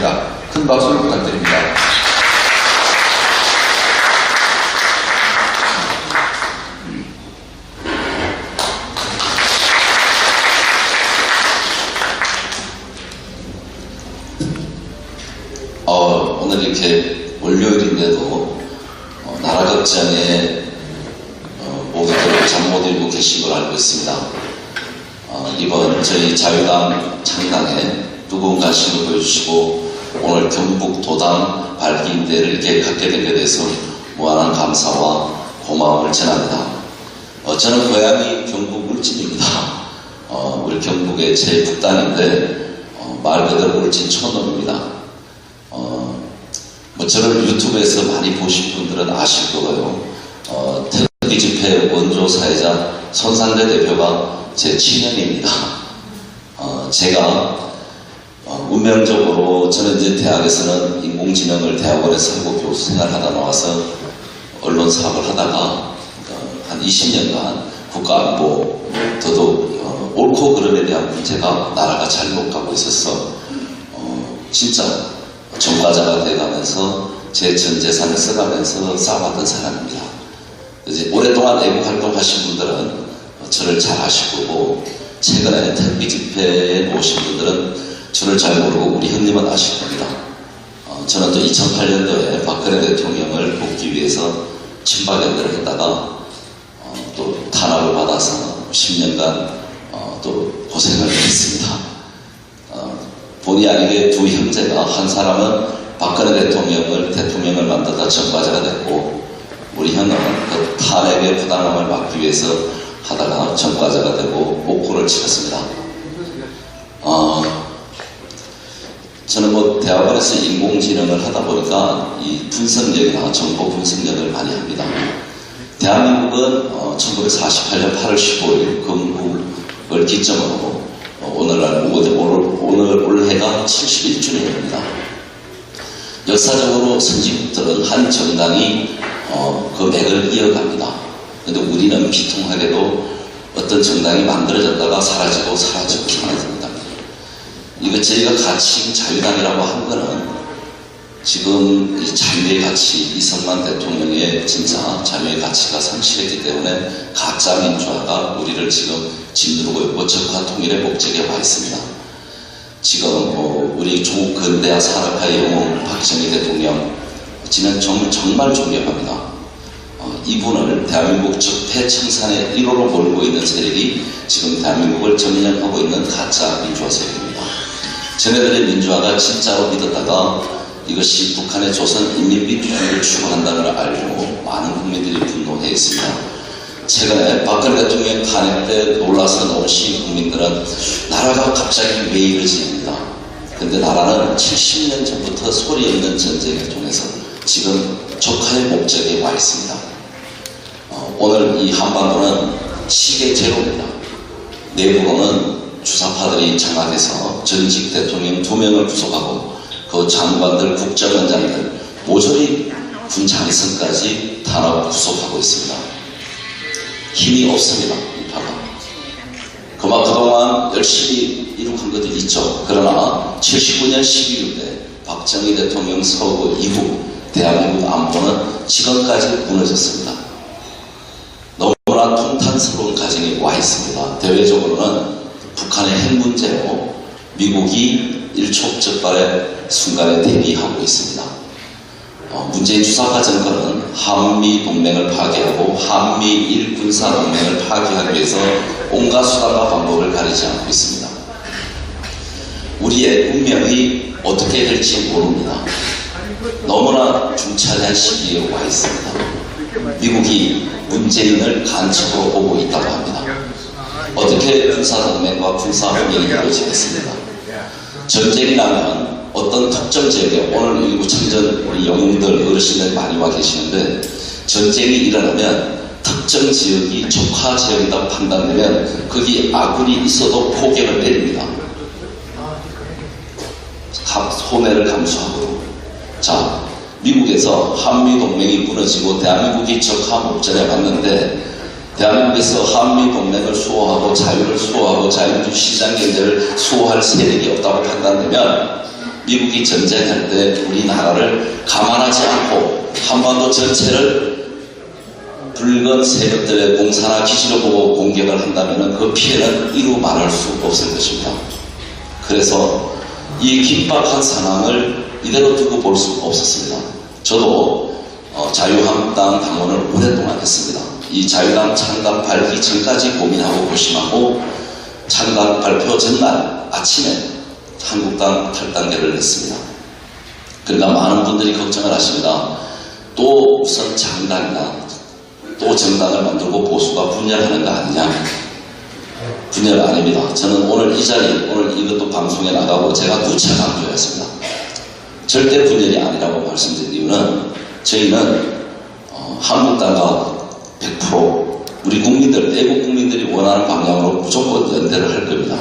하겠습니다. 큰 박수 부탁드립니다. 어, 오늘 이렇게 월요일인데도 어, 나라 극장에 어, 모두들 잠못 들고 계신 걸 알고 있습니다. 어, 이번 저희 자유당 창당에 뜨거운 관심을 보여주시고 오늘 경북 도당 발기인대를 이렇게 갖게 되게 돼서 무한한 감사와 고마움을 전합니다. 어, 저는 고향이 경북 울진입니다. 어, 우리 경북의 제북단인데 어, 말 그대로 울진 촌놈입니다. 어, 뭐 저를 유튜브에서 많이 보신 분들은 아실 거고요. 어, 태극기 집회 원조 사회자 손상대 대표가 제 친형입니다. 어, 제가 어, 운명적으로 저는 이제 대학에서는 인공지능을 대학원에서 하고 교수 생활 하다 나와서 언론 사업을 하다가 어, 한 20년간 국가안보 더더욱 어, 옳고 그름에 대한 문제가 나라가 잘못 가고 있어서 어, 진짜 전과자가 돼가면서 제 전 재산을 써가면서 쌓아왔던 사람입니다. 이제 오랫동안 애국 활동하신 분들은 저를 잘 아실 거고 최근에 택비 집회에 오신 분들은 저를 잘 모르고 우리 형님은 아실 겁니다. 어, 저는 또 2008년도에 박근혜 대통령을 돕기 위해서 친박연대를 했다가 어, 또 탄압을 받아서 10년간 어, 또 고생을 했습니다. 어, 본의 아니게 두 형제가 한 사람은 박근혜 대통령을 대통령을 만들다 전과자가 됐고 우리 형은 그 탄핵의 부당함을 막기 위해서 하다가 전과자가 되고 목표를 치렀습니다. 어, 대학원에서 인공지능을 하다 보니까 이 분석력이나 정보 분석력을 많이 합니다. 대한민국은 어, 1948년 8월 15일 건국을 기점으로 어, 오늘날 오늘, 오늘 올해가 71주년입니다. 역사적으로 선진국들은 한 정당이 어, 그 맥을 이어갑니다. 근데 우리는 비통하게도 어떤 정당이 만들어졌다가 사라지고 사라지고 사라집니다. 이거 저희가 가치 자유당이라고 한 거는 지금 이 자유의 가치, 이승만 대통령의 진짜 자유의 가치가 상실했기 때문에 가짜 민주화가 우리를 지금 짓누르고 있고 적화 통일의 목적에 와 있습니다. 지금 뭐 우리 조국 근대화 산업화의 영웅 박정희 대통령 지난 정말, 정말 존경합니다. 어, 이분을 대한민국 적폐 청산의 1호로 몰고 있는 세력이 지금 대한민국을 점령하고 있는 가짜 민주화 세력입니다. 쟤네들의 민주화가 진짜로 믿었다가 이것이 북한의 조선 인민민주주의를 추구한다는 걸 알고 많은 국민들이 분노해 있습니다. 최근에 박근혜 대통령 탄핵 때 놀라서 나온 시민 국민들은 나라가 갑자기 왜 이러지입니다. 근데 나라는 70년 전부터 소리 없는 전쟁을 통해서 지금 조카의 목적에 와 있습니다. 어, 오늘 이 한반도는 시계 제로입니다. 내부로는 주사파들이 장악해서 전직 대통령 두 명을 구속하고 그 장관들, 국정원장들 모조리 군 장성까지 단합 구속하고 있습니다. 힘이 없습니다. 이 파가. 그만 그동안 열심히 이룩한 것도 있죠. 그러나 79년 12일 때 박정희 대통령 서거 이후 대한민국 안보는 지금까지 무너졌습니다. 너무나 통탄스러운 가정이 와 있습니다. 대외적으로는 북한의 핵 문제로 미국이 일촉즉발의 순간에 대비하고 있습니다. 어, 문재인 주사파 정권은 한미 동맹을 파괴하고 한미 일 군사 동맹을 파괴하기 위해서 온갖 수단과 방법을 가리지 않고 있습니다. 우리의 운명이 어떻게 될지 모릅니다. 너무나 중차대한 시기에 와 있습니다. 미국이 문재인을 간첩으로 보고 있다고 합니다. 어떻게 군사동맹과 군사협력이 이루어지겠습니까? 전쟁이 나면 어떤 특정 지역에 오늘 일부 청전 우리 영웅들 어르신들 많이 와 계시는데 전쟁이 일어나면 특정 지역이 적화 지역이다 판단되면 거기 아군이 있어도 포격을 내립니다. 감- 손해를 감수하고 자 미국에서 한미 동맹이 무너지고 대한민국이 적화 목전에 왔는데 대한민국에서 한미 동맹을 수호하고 자유를 수호하고 자유민주 시장 경제를 수호할 세력이 없다고 판단되면 미국이 전쟁할 때 우리나라를 감안하지 않고 한반도 전체를 붉은 세력들의 공사나 기지로 보고 공격을 한다면 그 피해는 이루 말할 수 없을 것입니다. 그래서 이 긴박한 상황을 이대로 두고 볼 수 없었습니다. 저도 어, 자유한국당 당원을 오랫동안 했습니다. 이 자유당 창당 발기 전까지 고민하고 고심하고 창당 발표 전날 아침에 한국당 탈당계를 냈습니다. 그러니까 많은 분들이 걱정을 하십니다. 또 무슨 장당이나 또 정당을 만들고 보수가 분열하는 거 아니냐. 분열 아닙니다. 저는 오늘 이 자리, 오늘 이것도 방송에 나가고 제가 누차 강조했습니다. 절대 분열이 아니라고 말씀드린 이유는 저희는 어, 한국당과 100% 우리 국민들, 애국 국민들이 원하는 방향으로 무조건 연대를 할 겁니다.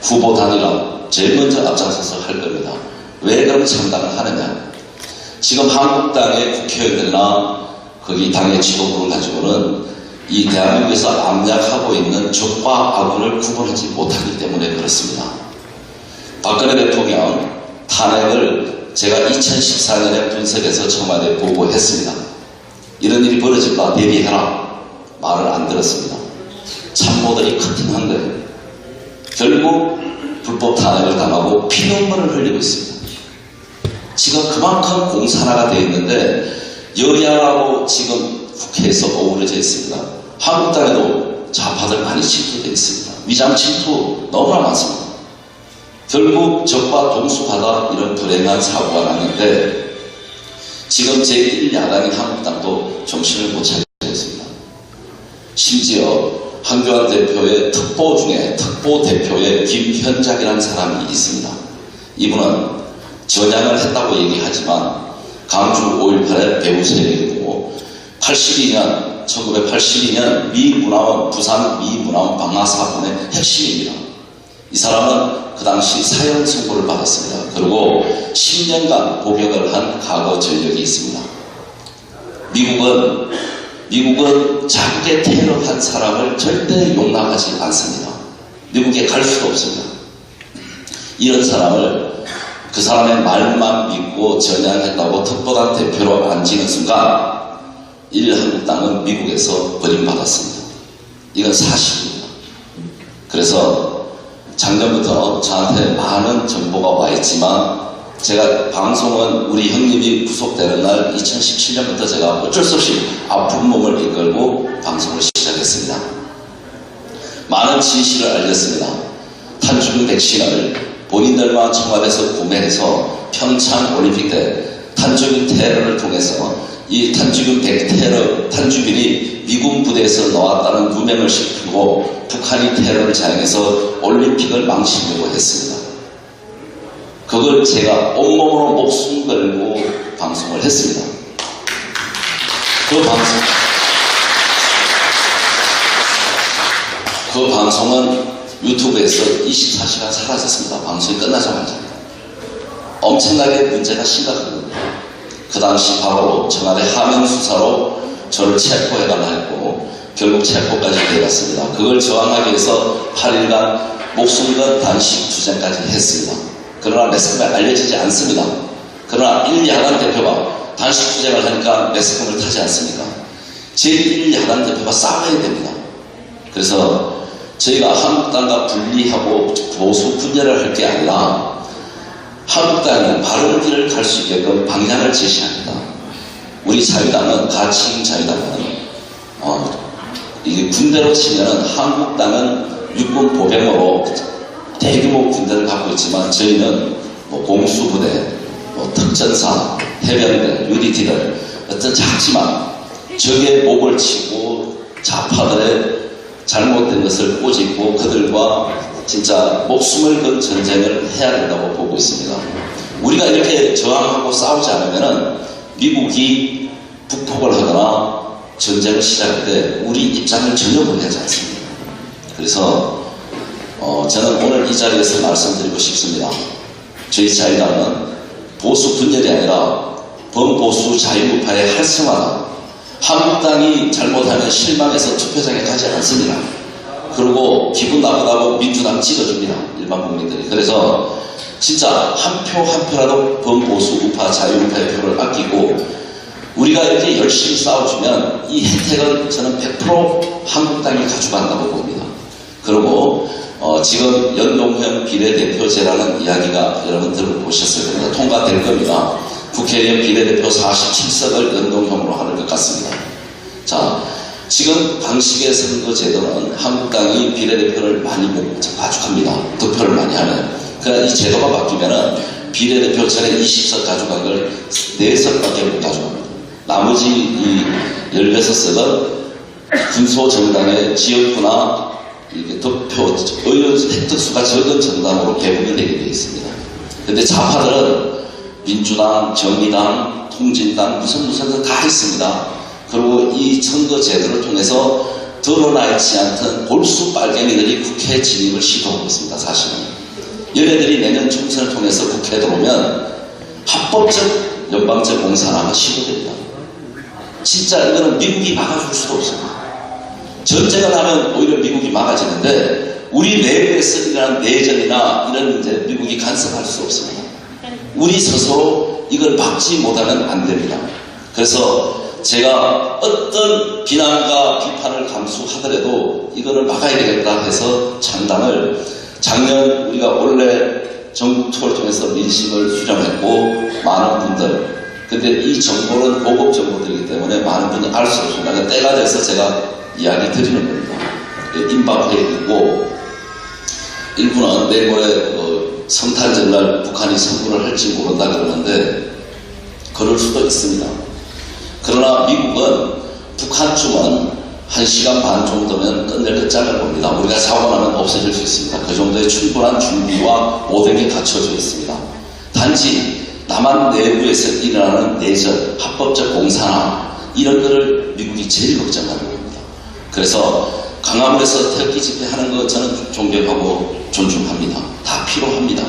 후보 단일화 제일 먼저 앞장서서 할 겁니다. 왜 그런 창당을 하느냐? 지금 한국당의 국회의원들이나 거기 당의 지도부를 가지고는 이 대한민국에서 암약하고 있는 적과 악을 구분하지 못하기 때문에 그렇습니다. 박근혜 대통령 탄핵을 제가 2014년에 분석해서 청와대에 보고했습니다. 이런 일이 벌어질까 대비해라. 말을 안 들었습니다. 참모들이 커팅한 거예요. 결국 불법 탄핵을 당하고 피눈물을 흘리고 있습니다. 지금 그만큼 공산화가 되어 있는데 여야하고 지금 국회에서 어우러져 있습니다. 한국당에도 좌파들 많이 침투되어 있습니다. 위장 침투 너무나 많습니다. 결국 적과 동수하다 이런 불행한 사고가 났는데 지금 제1야당인 한국당도 정신을 못 차리고 있습니다. 심지어 한교안 대표의 특보 중에 특보 대표의 김현작이라는 사람이 있습니다. 이분은 전향을 했다고 얘기하지만 강주 5.18의 배후 세력이고 82년 1982년 미 문화원 부산 미 문화원 방화 사건의 핵심입니다. 이 사람은 그 당시 사형 선고를 받았습니다. 그리고 10년간 복역을 한 과거 전력이 있습니다. 미국은 미국은 자국의 테러한 사람을 절대 용납하지 않습니다. 미국에 갈 수도 없습니다. 이런 사람을 그 사람의 말만 믿고 전향했다고 특보단 대표로 앉히는 순간 일한국당은 미국에서 버림받았습니다. 이건 사실입니다. 그래서 작년부터 저한테 많은 정보가 와 있지만 제가 방송은 우리 형님이 구속되는 날 2017년부터 제가 어쩔 수 없이 아픈 몸을 이끌고 방송을 시작했습니다. 많은 진실을 알렸습니다. 탄주균 백신을 본인들만 청와대에서 구매해서 평창 올림픽 때 탄주균 테러를 통해서 이 탄주균 백 테러 탄주균이 미군 부대에서 나왔다는 누명을 씌 우고 북한이 테러를 자행해서 올림픽을 망치려고 했습니다. 그걸 제가 온몸으로 목숨 걸고 방송을 했습니다. 그 방송, 그 방송은 유튜브에서 24시간 사라졌습니다. 방송이 끝나자마자. 엄청나게 문제가 심각합니다. 그 당시 바로 청와대 하명 수사로 저를 체포해달라 했고 결국 체포까지 되었습니다. 그걸 저항하기 위해서 8일간 목숨 건 단식 투쟁까지 했습니다. 그러나 매스컴에 알려지지 않습니다. 그러나 1야당 대표가 단식 투쟁을 하니까 매스컴을 타지 않습니까? 제1야당 대표가 싸워야 됩니다. 그래서 저희가 한국당과 분리하고 보수 분열을 할 게 아니라 한국당이 바른 길을 갈 수 있게끔 방향을 제시합니다. 우리 자유당은 가치인 자유당은 어, 이게 군대로 치면은 한국당은 육군 보병으로 대규모 군대를 갖고 있지만 저희는 뭐 공수부대, 뭐 특전사, 해병대, 유니티들 어떤 작지만 적의 목을 치고 좌파들의 잘못된 것을 꼬집고 그들과 진짜 목숨을 건 전쟁을 해야 된다고 보고 있습니다. 우리가 이렇게 저항하고 싸우지 않으면 미국이 북폭을 하거나 전쟁을 시작할 때 우리 입장을 전혀 보내지 않습니다. 그래서 어, 저는 오늘 이 자리에서 말씀드리고 싶습니다. 저희 자유당은 보수 분열이 아니라 범보수 자유우파의 활성화다. 한국당이 잘못하면 실망해서 투표장에 가지 않습니다. 그리고 기분 나쁘다고 민주당 찍어줍니다. 일반 국민들이. 그래서 진짜 한 표한 표라도 범보수 우파 자유우파의 표를 아끼고 우리가 이렇게 열심히 싸워주면 이 혜택은 저는 100% 한국당이 가져간다고 봅니다. 그리고 어, 지금 연동형 비례대표제라는 이야기가 여러분 들어보셨을 겁니다. 통과될 겁니다. 국회의원 비례대표 47석을 연동형으로 하는 것 같습니다. 자, 지금 방식의 선거제도는 한국당이 비례대표를 많이 못 가져갑니다. 득표를 많이 하는. 그러니까 이 제도가 바뀌면은 비례대표 전에 20석 가져간 걸 4석밖에 못 가져갑니다. 나머지 이 16석은 군소정당의 지역구나 이렇게 득표, 의원 획득수가 적은 정당으로 배분이 되게 되어 있습니다. 근데 좌파들은 민주당, 정의당, 통진당, 무슨 무슨 다 있습니다. 그리고 이 선거 제도를 통해서 드러나 있지 않던 볼수 빨갱이들이 국회 진입을 시도하고 있습니다, 사실은. 얘네들이 내년 총선을 통해서 국회에 들어오면 합법적 연방제 공산화가 시도됩니다. 진짜 이거는 미국이 막아줄 수도 없습니다. 전쟁을 하면 오히려 미국이 막아지는데 우리 내부에서 일어난 내전이나 이런 이제 미국이 간섭할 수 없습니다. 우리 스스로 이걸 막지 못하면 안 됩니다. 그래서 제가 어떤 비난과 비판을 감수하더라도 이거를 막아야 되겠다 해서 창당을 작년 우리가 원래 전국 투어를 통해서 민심을 수렴했고 많은 분들 근데 이 정보는 고급 정보들이기 때문에 많은 분이 알 수 없습니다. 그러니까 때가 돼서 제가 이야기 드리는 겁니다. 예, 임박해 있고 일부는 내모레 어, 성탄절날 북한이 선거를 할지 모른다 그러는데 그럴 수도 있습니다. 그러나 미국은 북한쯤은 한 시간 반 정도면 끝낼 것 짧을 겁니다. 우리가 사고 나면 없어질 수 있습니다. 그 정도의 충분한 준비와 모든 게 갖춰져 있습니다. 단지 남한 내부에서 일어나는 내전, 합법적 공산화 이런 거를 미국이 제일 걱정하는 겁니다. 그래서 강화문에서 태극기 집회하는 거 저는 존경하고 존중합니다. 다 필요합니다.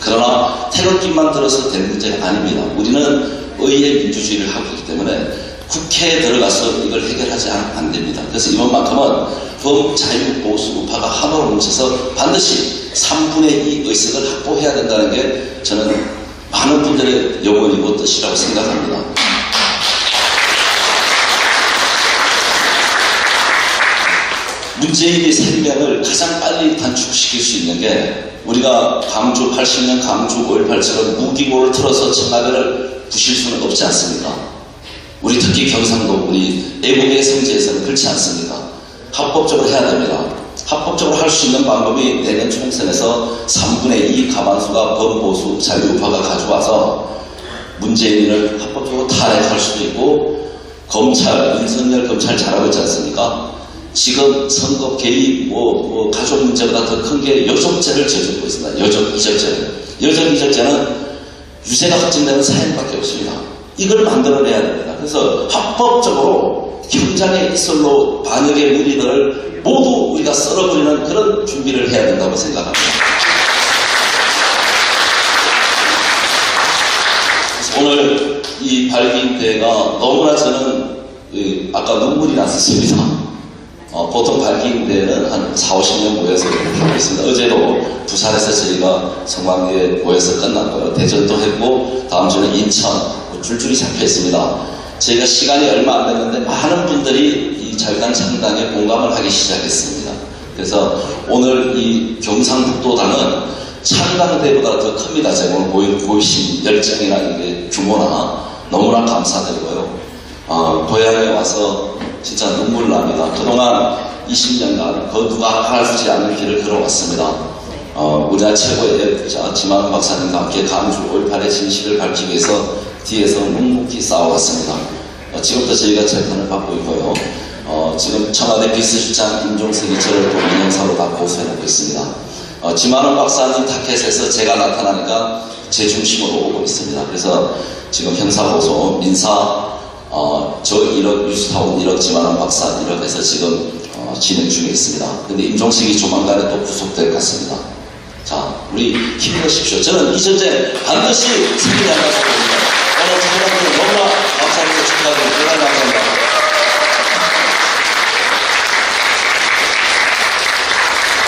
그러나 태극기만 들어서 될 문제가 아닙니다. 우리는 의의 민주주의를 하고 있기 때문에 국회에 들어가서 이걸 해결하지 않, 안 됩니다. 그래서 이번만큼은 범자유보수 우파가 하나로 뭉쳐서 반드시 3분의 2 의석을 확보해야 된다는 게 저는 많은 분들의 영혼이고 뜻이라고 생각합니다. 문재인의 생명을 가장 빨리 단축시킬 수 있는 게 우리가 강주 80년 강주 5.18처럼 무기고를 틀어서 청와대를 부실 수는 없지 않습니까? 우리 특히 경상도 우리 애국의 성지에서는 그렇지 않습니다. 합법적으로 해야 됩니다. 합법적으로 할 수 있는 방법이 내년 총선에서 3분의 2 가만수가 범보수 자유우파가 가져와서 문재인을 합법적으로 탄핵할 수도 있고 검찰, 윤석열 검찰 잘하고 있지 않습니까? 지금 선거 개입, 뭐, 뭐 가족 문제보다 더 큰 게 여족죄를 저지르고 있습니다. 여족 이적죄. 여족 이적죄는 유죄가 확정되는 사형밖에 없습니다. 이걸 만들어내야 됩니다. 그래서 합법적으로 현장의 이설로 반역의 무리들을 모두 우리가 썰어버리는 그런 준비를 해야 된다고 생각합니다. 오늘 이 발기인대가 너무나 저는 이, 아까 눈물이 났었습니다. 어, 보통 발기인대는 한 4, 50년 모여서 하고 있습니다. 어제도 부산에서 저희가 성관계에 모여서 끝났고요. 대전도 했고 다음 주는 인천 뭐 줄줄이 잡혀 있습니다. 저희가 시간이 얼마 안 됐는데 많은 분들이 이 자유당 창당에 공감을 하기 시작했습니다. 그래서 오늘 이 경상북도당은 창당대보다 더 큽니다. 제가 오늘 보이, 보이신 열정이나 이게 규모나 너무나 감사드리고요. 어, 고향에 와서 진짜 눈물 납니다. 그동안 20년간 그 누가 알아주지 않는 길을 걸어왔습니다. 어, 우리나라 최고의 예부자 지만훈 박사님과 함께 강주 5.18의 진실을 밝히기 위해서 뒤에서 묵묵히 싸워왔습니다. 어, 지금부터 저희가 재판을 받고 있고요. 어, 지금 청와대 비서실장 임종석이 저를 또 민영사로 다 고소해놓고 있습니다. 어, 지만훈 박사님 타켓에서 제가 나타나니까 제 중심으로 오고 있습니다. 그래서 지금 형사고소, 민사, 어, 저 1억, 뉴스타운 1억, 지만한 박사 1억 해서 지금 어, 진행 중에 있습니다. 근데 임종식이 조만간에 또 구속될 것 같습니다. 자, 우리 힘내십시오. 저는 이 전쟁 반드시 승리한다고 봅니다. 오늘 청년들 너무나 감사합니다. 축하드립니다. 감사합니다.